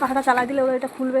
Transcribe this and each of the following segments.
পাখাটা চালাই দিলে ওরা এটা খুলবে।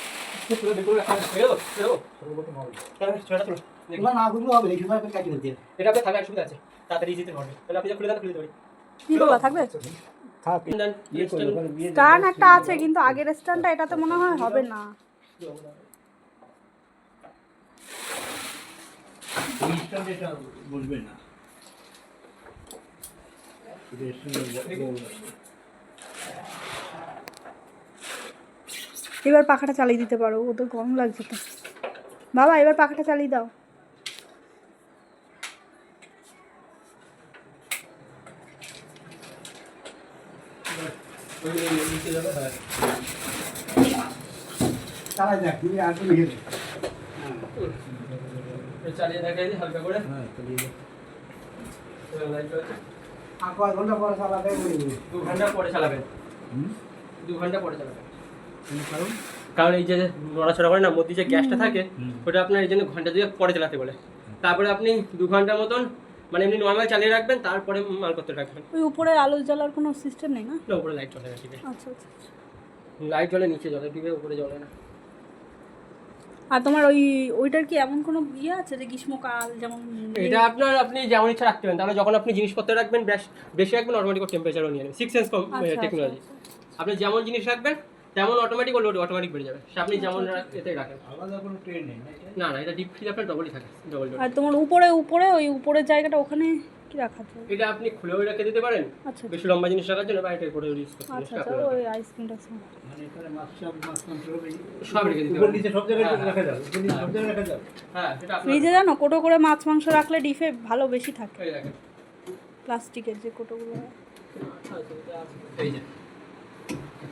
এটা আপনার থাকার সুবিধা আছে তাড়াতাড়ি যেতে পারবে তাহলে আপনি খুলে দেন খুলে দিতে কি বাবা থাকবে স্টান একটা আছে কিন্তু আগের স্টানটা এটাতে মনে হয় হবে না বলবে না এবার পাখাটা চালিয়ে দিতে পারো ওদের গরম লাগছে তো। বাবা এবার পাখাটা চালিয়ে দাও। দে চালিয়ে দেখাই হালকা করে। হ্যাঁ চালিয়ে ঘণ্টা পরে চালাবে দু ঘণ্টা পরে চালাবেন দু ঘণ্টা পরে চালাবেন কোনো কারণ এই যে নড়াচড়া করে না মধ্যে যে গ্যাসটা থাকে ওটা আপনার এই জন্য ঘণ্টা দুয়েক পরে চালাতে বলে। তারপরে আপনি দু ঘণ্টার মতন মানে এমনি নর্মাল চালিয়ে রাখবেন তারপরে মালপত্র রাখবেন। ওই উপরে আলো জ্বালার কোনো সিস্টেম নেই না? না উপরে লাইট চলে না আচ্ছা আচ্ছা লাইট জ্বলে নিচে জ্বলে টিভি উপরে জ্বলে না। আর তোমার ওই ওইটার কি এমন কোনো ইয়ে আছে যে গ্রীষ্মকাল যেমন এটা আপনার আপনি যেমন ইচ্ছা রাখতে পারেন। তাহলে যখন আপনি জিনিসপত্র রাখবেন বেশ বেশি রাখবেন অটোমেটিক টেম্পারেচারও নিয়ে নেবে সিক্স সেন্স আচ্ছা, টেকনোলজি আচ্ছা, আপনি যেমন জিনিস রাখবেন তেমন অটোমেটিক লোড অটোমেটিক বেড়ে যাবে। আপনি যেমন এতে রাখেন। আলাদা কোনো ট্রেন নেই না না এটা ডিপ ফ্রিজ আপনার ডবলই থাকে ডবল আর তোমার উপরে উপরে ওই উপরের জায়গাটা ওখানে কি রাখা যায় এটা আপনি খুলেও রেখে দিতে পারেন। আচ্ছা। বেশি লম্বা জিনিস রাখার জন্য বা এটার করে ইউজ করতে আচ্ছা আচ্ছা ওই। আইসক্রিমটা মানে এখানে মাছ চাপ মাছ কন্ট্রোল সব রেখে দিতে পারেন। নিচে সব জায়গায় হ্যাঁ, রাখা যাবে নিচে সব জায়গায় রাখা যাবে। হ্যাঁ সেটা আপনার ফ্রিজে জানো কোটো করে মাছ মাংস রাখলে ডিফে ভালো বেশি থাকে। এই দেখেন। প্লাস্টিকের যে কোটোগুলো। এই যে।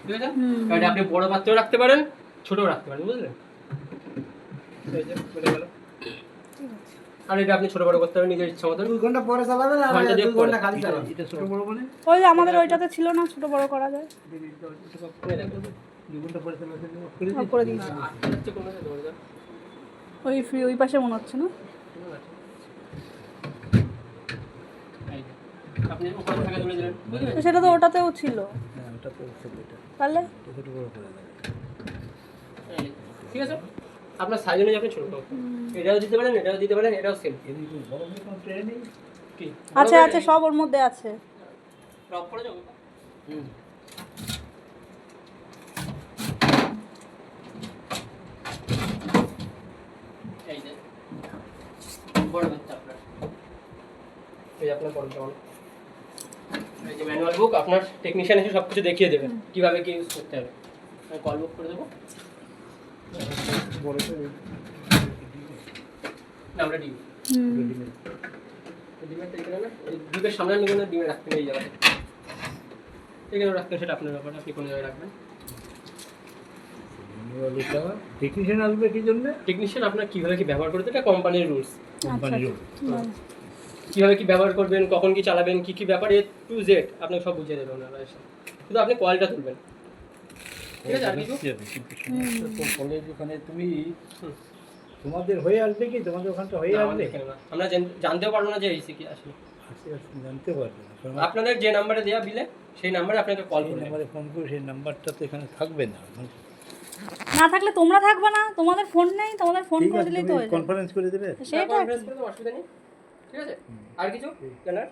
ঠিক আছে। এটা আপনি বড় পাত্রেও রাখতে পারেন ছোটও রাখতে পারেন বুঝলেন? এই যে বলে গেল। ঠিক আছে আর এটা আপনি ছোট বড় করতে পারেন নিজের ইচ্ছা মতন। দুই ঘণ্টা পরে চালাবে না ঘণ্টা দুই ঘণ্টা খালি চালাবে এটা ছোট বড় মানে ওই আমাদের ওইটাতে ছিল না ছোট বড় করা যায়। দুই ঘণ্টা পরে চালাবে করে দিয়েছি আটটা হচ্ছে কোনো যেতে পারে না। ওই ফ্রি ওই পাশে মনে হচ্ছে না সেটা তো ওটাতেও ছিল। হ্যাঁ ওটা এটা। তাহলে। ঠিক আছে? আপনার সাইজ অনুযায়ী আপনি ছোট এটাও দিতে পারেন এটাও দিতে পারেন এটাও সেম আছে আছে সব ওর মধ্যে আছে। লক করে যাব হুম। এই যে বড় বাচ্চা আপনার। এই আপনার বড় এই যে ম্যানুয়াল বুক আপনার টেকনিশিয়ান এসে সব কিছু দেখিয়ে দেবে কীভাবে কি ইউজ করতে হবে? আমি কল বুক করে দেবো। না আমরা ডিম। হুম। ডিমের এখানে না ডিমের সামনে আমি কোনো ডিমে রাখতে নেই যাবে। এখানে রাখতে সেটা আপনার ব্যাপার আপনি কোন জায়গায় রাখবেন? টেকনিশিয়ান আসবে কি জন্য? টেকনিশিয়ান আপনার কীভাবে কি ব্যবহার করতে এটা কোম্পানির রুলস কোম্পানির হুম। কীভাবে কি ব্যবহার করবেন কখন কি চালাবেন কি কি ব্যাপার এ টু জেড আপনাকে সব বুঝিয়ে দেবে ওনারা এসে। শুধু আপনি কলটা তুলবেন। ঠিক আছে আর ওখানে তুমি তোমাদের হয়ে আসবে কি? তোমাদের ওখানটা হয়ে আসবে। আমরা জানতেও পারব না যে এসে কি আসলে। জানতে পারবে। আপনাদের যে নাম্বারে দেওয়া বিলে সেই নাম্বারে আপনাকে কল এই করে নাম্বারে ফোন করে সেই নাম্বারটা তো এখানে থাকবে না। না থাকলে তোমরা থাকবে না। তোমাদের ফোন নেই তোমাদের ফোন করে দিলেই তো কনফারেন্স করে দেবে। সেটা কনফারেন্স করে অসুবিধা নেই। ঠিক আছে আর কিছু জানার